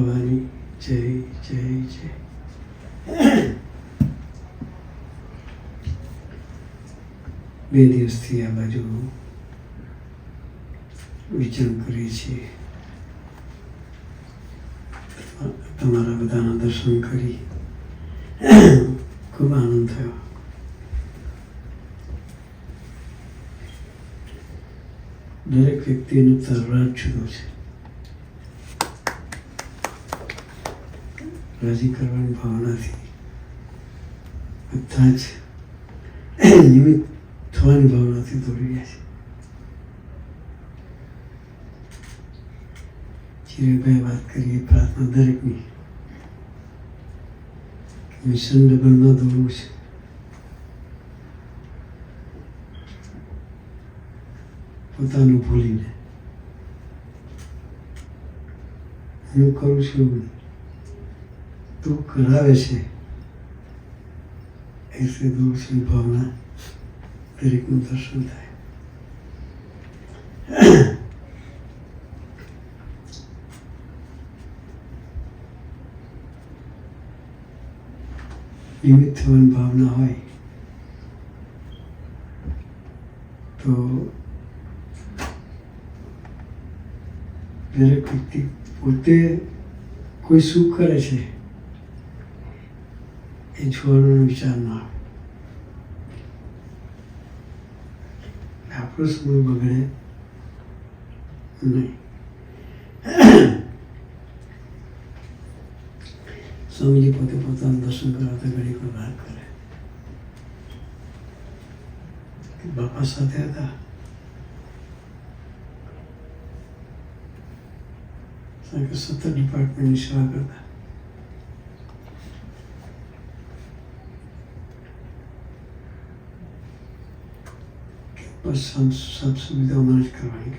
ભવાની જય જય જય. બે દિવસથી આ બાજુ વિચરણ કરીએ છીએ. તમારા બધાના દર્શન કરી. ખૂબ આનંદ થયો. દરેક વ્યક્તિનું તરવાટ જુદો છે. રાજી કરવાની ભાવનાથી બધા જ નિમિત્ત થવાની ભાવનાથી દોડી રહ્યા છે. ચિરાગભાઈ વાત કરીએ પ્રાર્થના દરેકની મિશન ડબલમાં દોડવું છે. પોતાનું ભૂલીને. હું કરું છું તું કરાવે છે, એસે દૂર છે ભાવના દરેકનું દર્શન થાય. નિમિત્ત થવાની ભાવના હોય, તો દરેક વ્યક્તિ પોતે કોઈ શું કરે છે એ જોવાનો વિચાર ના આવે આપણો સમય બગડે નહીં સ્વામીજી પોતે પોતાનું દર્શન કરાવતા ઘડી પર વાત કરે કે બાપા સાથે હતા કારણ કે સત્તર ડિપાર્ટમેન્ટની સેવા કરતા બસ સબ સબ સુવિધા અમારે જ કરવાની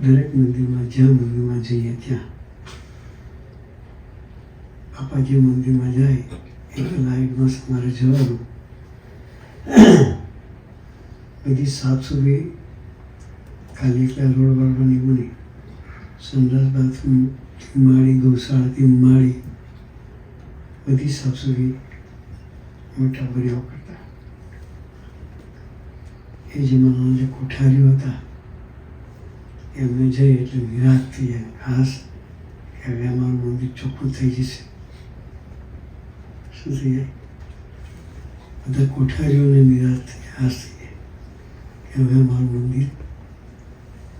દરેક મંદિરમાં જ્યાં મંદિરમાં જઈએ ત્યાં બાપાજી મંદિરમાં જાય એક લાઈટમાં તમારે જવાનું બધી સાફ સુવી ખાલી એકલા રોડ વાળવાની બની સંડાસ બાથરૂમથી માળી ગૌશાળાથી માળી બધી સાફ સુવી મોટા બરિયાઓ કરતા. એ જમાનાના જે કોઠારીઓ હતા, એમને જઈ એટલે નિરાશ થઈ જાય ખાસ કે હવે અમારું મંદિર ચોખ્ખું થઈ જશે. શું થઈ જાય? બધા કોઠારીઓને નિરાશ થઈ હાશ થઈ જાય કે હવે અમારું મંદિર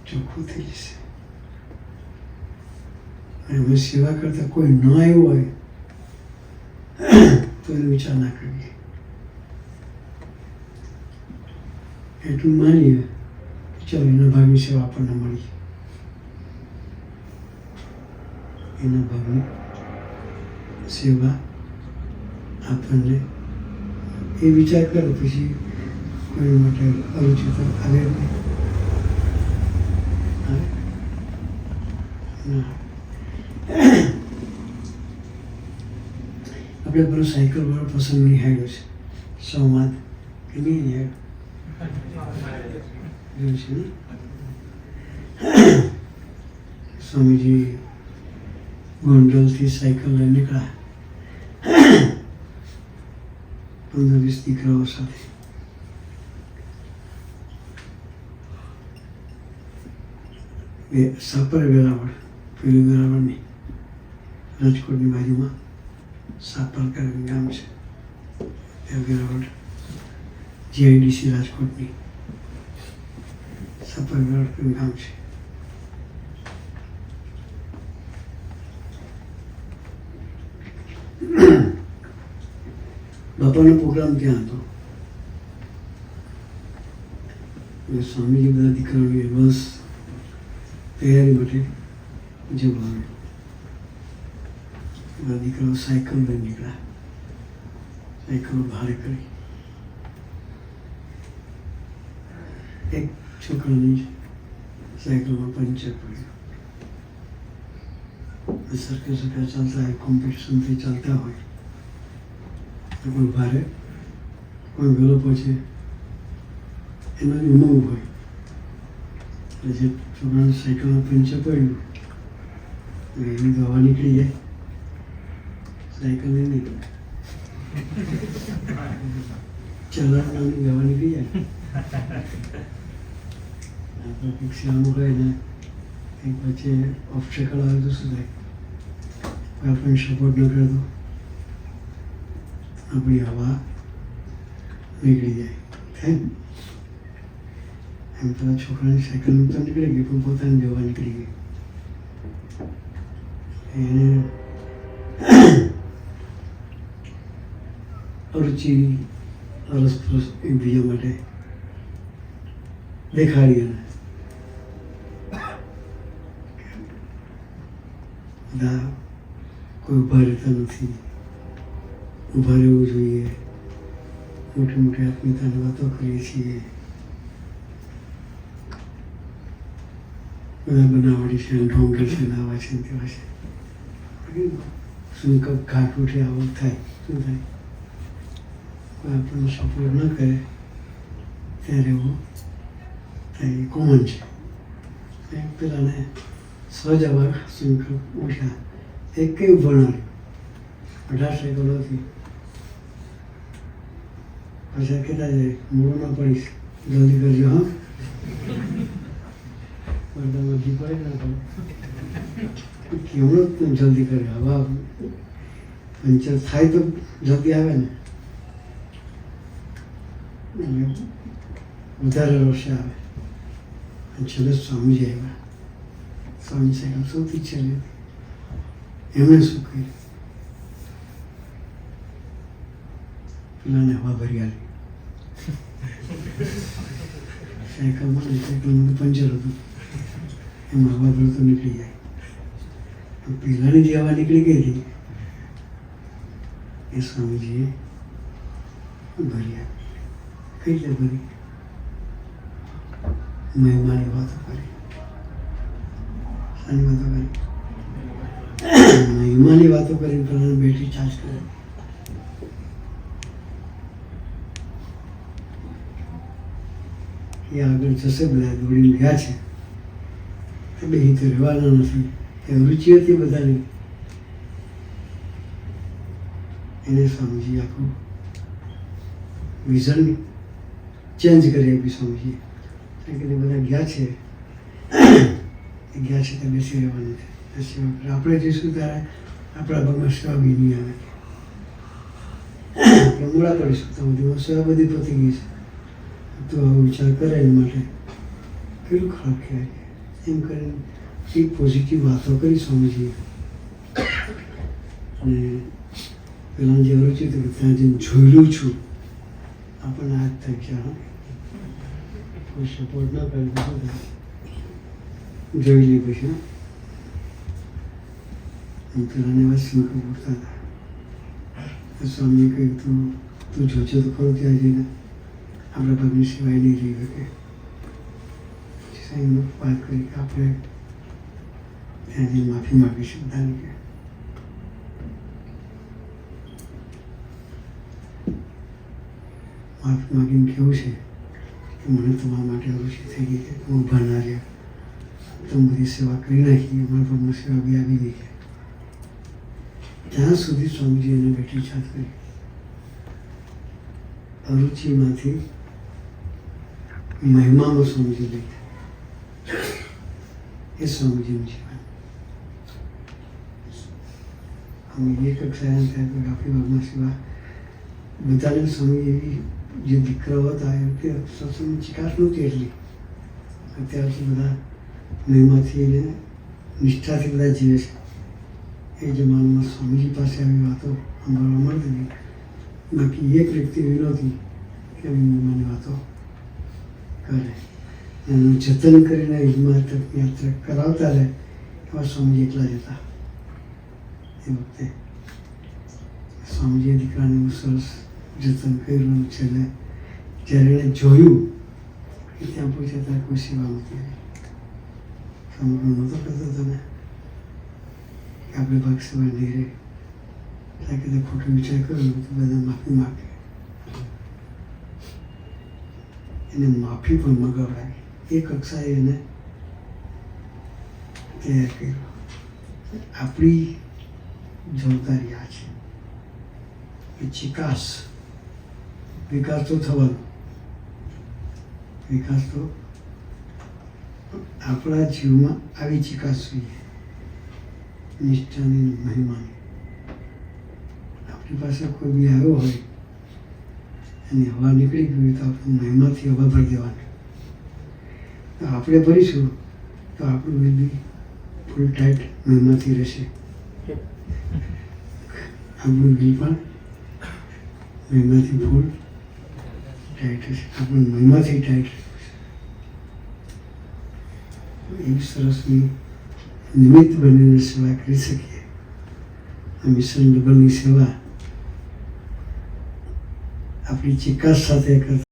ચોખ્ખું થઈ જશે. અને અમે સેવા કરતા કોઈ ન આવ્યું હોય, તો એ વિચાર ના કરીએ. એટલું માનીએ ચાલો એના ભાગની સેવા આપણને મળી. એના ભાગની સેવા આપણને એ વિચાર કરો પછી કોઈ માટે અરુચિ તો આવે નહીં. આપણે પેલો સાયકલ વાળો પ્રસંગ નિહાળ્યો છે. સંવાદ કે નહીં નિહાળ્યો? સ્વામીજી ગોંડલથી સાયકલ લઈ નીકળ્યા. પંદર વીસ દીકરાઓ સાથે. બે સાપર વેરાવળ પેલી વેરાવળની રાજકોટની બાજુમાં સાપર કરીને ગામ છે. ત્યાં વેરાવળ જીઆઈડીસી રાજકોટની. વેરાવળ ગામ છે બાપાનો પ્રોગ્રામ ત્યાં હતો? સ્વામીજી બધા દીકરાઓની એડવાન્સ તૈયારી માટે જવાનું બધા દીકરાઓ સાયકલ લઈને નીકળ્યા. સાયકલો ભારે કરી. એક છોકરાની સાયકલમાં પંચર પડ્યું. સરખે સરખા ચાલતા હોય કોમ્પિટિશનથી ચાલતા હોય તો કોઈ ભારે કોઈ ગલો પહોંચે એમાં ઉમંગ હોય. એટલે જે છોકરાનું સાયકલમાં પંચર પડ્યું એની દવા નીકળી જાય. સાયકલ નહીં. નીકળે ચલાવવાની દવા નીકળી જાય. સેવાનું હોય ને કંઈક પછી ઓબ્સ્ટેકલ આવે તો શું થાય કોઈ આપણને સપોર્ટ ન કરતો આપણી હવા નીકળી જાય થાય એમ પેલા છોકરાની સાયકલ તો નીકળી ગઈ પણ પોતાની દવા નીકળી ગઈ એને રુચિ રસપ્રસ એકબીજા માટે દેખાડી એને બધા કોઈ ઊભા રહેતા નથી. ઊભા રહેવું જોઈએ. મોટી મોટી આત્મીયતાની વાતો કરીએ છીએ. બધા બનાવડી છે ઢોંગી છે નાવા છે તેવા છે. શું કપ ઘાટ ઉઠે આવું થાય? શું થાય? કોઈ આપણને સપોર્ટ ન કરે, ત્યારે એવું થાય કોમન છે. પેલાને આવા સંકલ્પ ઉઠ્યા એ કેવું ભણાવ્યું અઢાર સાયકલોથી પછી કહેતા જાય મૂળ ના પડીશ. જલ્દી કરજો, હા. પણ તમે હજી પડી ના કેવડો તમે જલ્દી કર્યો. હવા પંચર થાય તો જલ્દી આવે ને. વધારે રોષે આવે. અને છેલ્લે સ્વામીજી આવ્યા. સાહેબ સૌથી છેલ્લે એમણે શું કર્યું? પેલાને હવા ભરી આલી સાયકલ મળે સાયકલ મને પંચર હતું. એમાં હવા ભરતો નીકળી જાય. પહેલાની જે હવા નીકળી ગઈ હતી, એ સ્વામીજીએ ભરી આપી. કઈ રીતે ભરી મહેમાની વાતો કરી. શાની વાતો કરી હિમાની વાતો કરીને પણ બેટરી ચાર્જ કરે. એ આગળ જશે બધા દોડીને ગયા છે. એ બે તો રહેવાના નથી. એ રુચિ હતી બધાની. એને સ્વામીજી આખું વિઝન ચેન્જ કરી આપી સ્વામીજી. કારણ કે બધા ગયા છે. ગયા છે ત્યાં બેસી રહેવા નથી તે સેવા આપણે જઈશું ત્યારે આપણા ભાગમાં સેવા નહીં આવે. આપણે મૂળા પડીશું તો બધીમાં સેવા બધી પતી ગઈ છે. તો આવો વિચાર કરે એના માટે. કેટલું ખરાબ કહેવાય એમ કરીને એ પોઝિટિવ વાતો કરી સ્વામીજીએ. અને પેલા જે રુચિ હતું કે ત્યાં જઈને જોયેલું છું. આપણને હાથ થઈ ગયા હા. કોઈ સપોર્ટ ન કરી. તો થાય? જોઈ લે પછી અંતરાને વાત પેલાને પૂરતા હતા. સ્વામી કહ્યું, તું તું જોજો તો ખરું ત્યાં જઈને. આપણા ભાગની સિવાય નહીં રહી શકે. પછી વાત કરી કે, આપણે ત્યાં જઈને માફી માગીશું બધાને કે. માફી માગીને કેવું છે? કે મને તમારા માટે રુચિ થઈ ગઈ છે હું ના રહ્યા. તમે બધી સેવા કરી નાખી અમારા ભાગમાં સેવા બી આવી ગઈ ત્યાં સુધી સ્વામીજી એને બેઠી છાત કરી અરુચિમાંથી મહિમામાં સ્વામીજી લઈ એ સ્વામીજીનું જીવન અમે એક કક્ષાએ ત્યાં કોઈ આપણી ભાગમાં સેવા બધાને સ્વામી એવી જે દીકરાઓ હતા એ વખતે સત્સંગની ચિકાસ નહોતી એટલી અત્યારથી બધા મહિમાથી એને નિષ્ઠાથી બધા જીવે છે. એ જમાનામાં સ્વામીજી પાસે આવી વાતો સાંભળવા મળતી હતી. બાકી એક વ્યક્તિ નહોતી કે આવી મહેમાની વાતો કરે. એનું જતન કરીને હિમાલય તક યાત્રા કરાવતા રહે એવા સ્વામીજી એકલા જ હતા. એ વખતે સ્વામીજી દીકરાને એવું સરસ જતન કર્યું છે ને જ્યારે એણે જોયું કે ત્યાં પૂછે ત્યાં કોઈ સેવા નથી સ્વામી નહોતો કરતો કે આપણે ભાગ સેવા નહીં રહે ત્યાં કીધું ખોટો વિચાર કર્યો તો બધા માફી માગે એને માફી પણ મગાવડાવી એ કક્ષાએ એને તૈયાર કર્યો આપણી જવાબદારી આ છે કે ચિકાસ વિકાસ તો થવાનો. વિકાસ તો આપણા જીવમાં આવી ચિકાસ જોઈએ નિષ્ઠાની મહિમાની. આપણી પાસે કોઈ બી આવ્યો હોય અને હવા નીકળી ગઈ હોય તો આપણે મહિમાથી હવા ભરી દેવાની. તો આપણે ભરીશું તો આપણું બી ફૂલ ટાઈટ મહિમાથી રહેશે. આપણું બી પણ મહિમાથી ફૂલ ટાઈટ રહેશે. આપણું મહિમાથી ટાઈટ એવી સરસની નિમિત્ત બનીને સેવા કરી શકીએ. આ મિશન ડબલની સેવા આપણી ચિકાસ સાથે કરતા